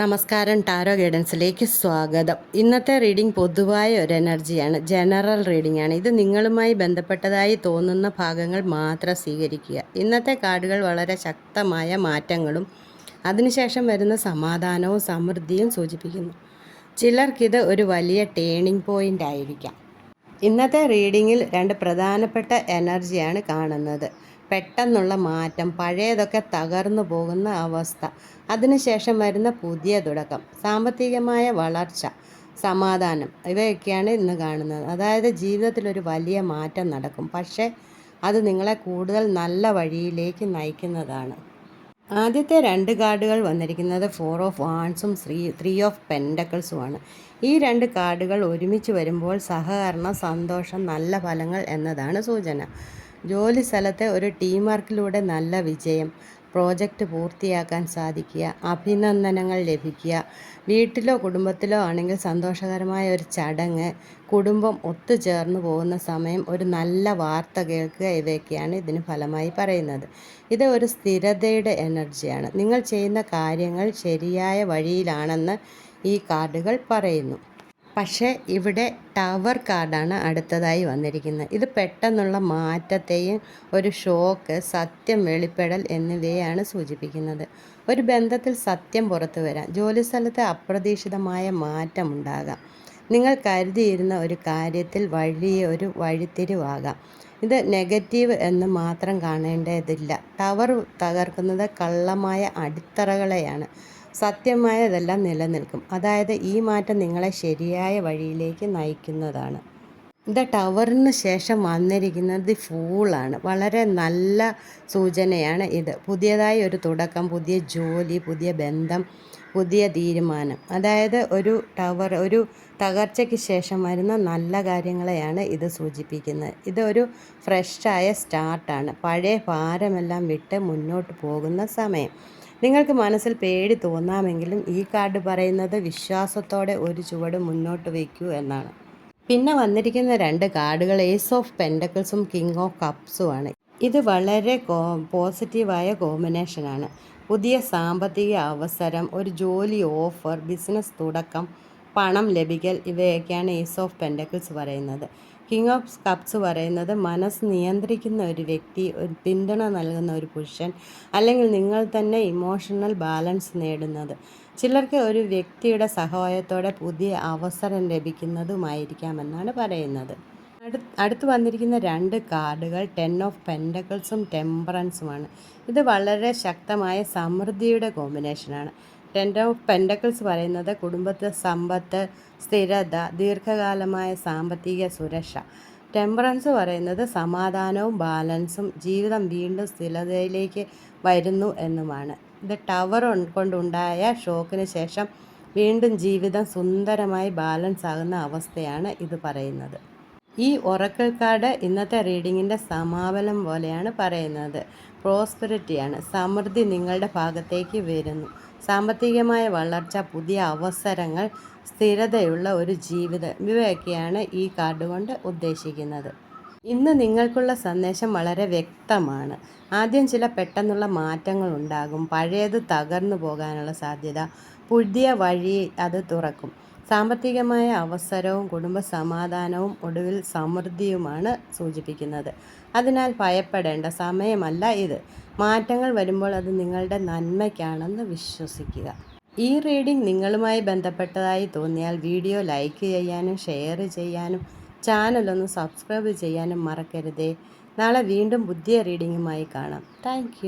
നമസ്കാരം ടാരോ ഗൈഡൻസിലേക്ക് സ്വാഗതം. ഇന്നത്തെ റീഡിംഗ് പൊതുവായ ഒരു എനർജിയാണ് ജനറൽ റീഡിംഗ് ആണ് ഇത് നിങ്ങളുമായി ബന്ധപ്പെട്ടതായി തോന്നുന്ന ഭാഗങ്ങൾ മാത്രം സ്വീകരിക്കുക. ഇന്നത്തെ കാർഡുകൾ വളരെ ശക്തമായ മാറ്റങ്ങളും അതിനുശേഷം വരുന്ന സമാധാനവും സമൃദ്ധിയും സൂചിപ്പിക്കുന്നു. ചിലർക്കിത് ഒരു വലിയ ടേണിംഗ് പോയിന്റ് ആയിരിക്കാം. ഇന്നത്തെ റീഡിങ്ങിൽ രണ്ട് പ്രധാനപ്പെട്ട എനർജിയാണ് കാണുന്നത്. പെട്ടെന്നുള്ള മാറ്റം പഴയതൊക്കെ തകർന്നു പോകുന്ന അവസ്ഥ അതിനുശേഷം വരുന്ന പുതിയ തുടക്കം സാമ്പത്തികമായ വളർച്ച സമാധാനം ഇവയൊക്കെയാണ് ഇന്ന് കാണുന്നത്. അതായത് ജീവിതത്തിൽ ഒരു വലിയ മാറ്റം നടക്കും. പക്ഷേ അത് നിങ്ങളെ കൂടുതൽ നല്ല വഴിയിലേക്ക് നയിക്കുന്നതാണ്. ആദ്യത്തെ രണ്ട് കാർഡുകൾ വന്നിരിക്കുന്നത് ഫോർ ഓഫ് വാൺസും ത്രീ ത്രീ ഓഫ് പെൻഡക്കിൾസുമാണ്. ഈ രണ്ട് കാർഡുകൾ ഒരുമിച്ച് വരുമ്പോൾ സഹകരണം സന്തോഷം നല്ല ഫലങ്ങൾ എന്നതാണ് സൂചന. ജോലി സ്ഥലത്തെ ഒരു ടീം വർക്കിലൂടെ നല്ല വിജയം പ്രോജക്റ്റ് പൂർത്തിയാക്കാൻ സാധിക്കുക അഭിനന്ദനങ്ങൾ ലഭിക്കുക വീട്ടിലോ കുടുംബത്തിലോ ആണെങ്കിൽ സന്തോഷകരമായ ഒരു ചടങ്ങ് കുടുംബം ഒത്തുചേർന്ന് പോകുന്ന സമയം ഒരു നല്ല വാർത്ത കേൾക്കുക ഇവയൊക്കെയാണ് ഇതിന് ഫലമായി പറയുന്നത്. ഇത് ഒരു സ്ഥിരതയുടെ എനർജിയാണ്. നിങ്ങൾ ചെയ്യുന്ന കാര്യങ്ങൾ ശരിയായ വഴിയിലാണെന്ന് ഈ കാർഡുകൾ പറയുന്നു. പക്ഷേ ഇവിടെ ടവർ കാർഡാണ് അടുത്തതായി വന്നിരിക്കുന്നത്. ഇത് പെട്ടെന്നുള്ള മാറ്റത്തെയും ഒരു ഷോക്ക് സത്യം വെളിപ്പെടൽ എന്നിവയാണ് സൂചിപ്പിക്കുന്നത്. ഒരു ബന്ധത്തിൽ സത്യം പുറത്തു വരാം ജോലിസ്ഥലത്ത് അപ്രതീക്ഷിതമായ മാറ്റമുണ്ടാകാം നിങ്ങൾ കരുതിയിരുന്ന ഒരു കാര്യത്തിൽ വഴിയെ ഒരു വഴിത്തിരിവാകാം. ഇത് നെഗറ്റീവ് എന്ന് മാത്രം കാണേണ്ടതില്ല. ടവർ തകർക്കുന്നത് കള്ളമായ അടിത്തറകളെയാണ്. സത്യമായതെല്ലാം നിലനിൽക്കും. അതായത് ഈ മാറ്റം നിങ്ങളെ ശരിയായ വഴിയിലേക്ക് നയിക്കുന്നതാണ്. ഇത് ടവറിന് ശേഷം വന്നിരിക്കുന്നത് ഫൂളാണ്. വളരെ നല്ല സൂചനയാണ് ഇത്. പുതിയതായി ഒരു തുടക്കം പുതിയ ജോലി പുതിയ ബന്ധം പുതിയ തീരുമാനം. അതായത് ഒരു ടവർ ഒരു തകർച്ചയ്ക്ക് ശേഷം വരുന്ന നല്ല കാര്യങ്ങളെയാണ് ഇത് സൂചിപ്പിക്കുന്നത്. ഇതൊരു ഫ്രഷായ സ്റ്റാർട്ടാണ്. പഴയ ഭാരമെല്ലാം വിട്ട് മുന്നോട്ട് പോകുന്ന സമയം. നിങ്ങൾക്ക് മനസ്സിൽ പേടി തോന്നാമെങ്കിലും ഈ കാർഡ് പറയുന്നത് വിശ്വാസത്തോടെ ഒരു ചുവട് മുന്നോട്ട് വയ്ക്കൂ എന്നാണ്. പിന്നെ വന്നിരിക്കുന്ന രണ്ട് കാർഡുകൾ ഏസ് ഓഫ് പെൻഡക്കിൾസും കിങ് ഓഫ് കപ്സും ആണ്. ഇത് വളരെ കോ പോസിറ്റീവായ കോമ്പിനേഷനാണ് പുതിയ സാമ്പത്തിക അവസരം ഒരു ജോലി ഓഫർ ബിസിനസ് തുടക്കം പണം ലഭിക്കൽ ഇവയൊക്കെയാണ് ഏസ് ഓഫ് പെൻഡക്കിൾസ് പറയുന്നത്. കിങ് ഓഫ് കപ്സ് പറയുന്നത് മനസ്സ് നിയന്ത്രിക്കുന്ന ഒരു വ്യക്തി ഒരു പിന്തുണ നൽകുന്ന ഒരു പുരുഷൻ അല്ലെങ്കിൽ നിങ്ങൾ തന്നെ ഇമോഷണൽ ബാലൻസ് നേടുന്നത്. ചിലർക്ക് ഒരു വ്യക്തിയുടെ സഹായത്തോടെ പുതിയ അവസരം ലഭിക്കുന്നതുമായിരിക്കാമെന്നാണ് പറയുന്നത്. അടു അടുത്ത് വന്നിരിക്കുന്ന രണ്ട് കാർഡുകൾ ടെൻ ഓഫ് പെൻഡക്കിൾസും ടെമ്പറൻസുമാണ് ഇത് വളരെ ശക്തമായ സമൃദ്ധിയുടെ കോമ്പിനേഷനാണ് ടെൻ ഓഫ് പെൻഡക്കിൾസ് പറയുന്നത് കുടുംബത്തെ സമ്പത്ത് സ്ഥിരത ദീർഘകാലമായ സാമ്പത്തിക സുരക്ഷ. ടെമ്പറൻസ് പറയുന്നത് സമാധാനവും ബാലൻസും ജീവിതം വീണ്ടും സ്ഥിരതയിലേക്ക് വരുന്നു എന്നുമാണ്. ഇത് ടവർ കൊണ്ടുണ്ടായ ഷോക്കിന് ശേഷം വീണ്ടും ജീവിതം സുന്ദരമായി ബാലൻസ് ആകുന്ന അവസ്ഥയാണ് ഇത് പറയുന്നത്. ഈ ഒറക്കൽ കാർഡ് ഇന്നത്തെ റീഡിങ്ങിന്റെ സമാപനം പോലെയാണ് പറയുന്നത്. പ്രോസ്പെരിറ്റിയാണ്. സമൃദ്ധി നിങ്ങളുടെ ഭാഗത്തേക്ക് വരുന്നു. സാമ്പത്തികമായ വളർച്ച പുതിയ അവസരങ്ങൾ സ്ഥിരതയുള്ള ഒരു ജീവിതം ഇവയൊക്കെയാണ് ഈ കാർഡ് കൊണ്ട് ഉദ്ദേശിക്കുന്നത്. ഇന്ന് നിങ്ങൾക്കുള്ള സന്ദേശം വളരെ വ്യക്തമാണ്. ആദ്യം ചില പെട്ടെന്നുള്ള മാറ്റങ്ങൾ ഉണ്ടാകും. പഴയത് തകർന്നു പോകാനുള്ള സാധ്യത. പുതിയ വഴി അത് തുറക്കും. സാമ്പത്തികമായ അവസരവും കുടുംബ സമാധാനവും ഒടുവിൽ സമൃദ്ധിയുമാണ് സൂചിപ്പിക്കുന്നത്. അതിനാൽ ഭയപ്പെടേണ്ട സമയമല്ല ഇത്. മാറ്റങ്ങൾ വരുമ്പോൾ അത് നിങ്ങളുടെ നന്മയ്ക്കാണെന്ന് വിശ്വസിക്കുക. ഈ റീഡിംഗ് നിങ്ങളുമായി ബന്ധപ്പെട്ടതായി തോന്നിയാൽ വീഡിയോ ലൈക്ക് ചെയ്യാനും ഷെയർ ചെയ്യാനും ചാനലൊന്ന് സബ്സ്ക്രൈബ് ചെയ്യാനും മറക്കരുതേ. നാളെ വീണ്ടും പുതിയ റീഡിങ്ങുമായി കാണാം. താങ്ക്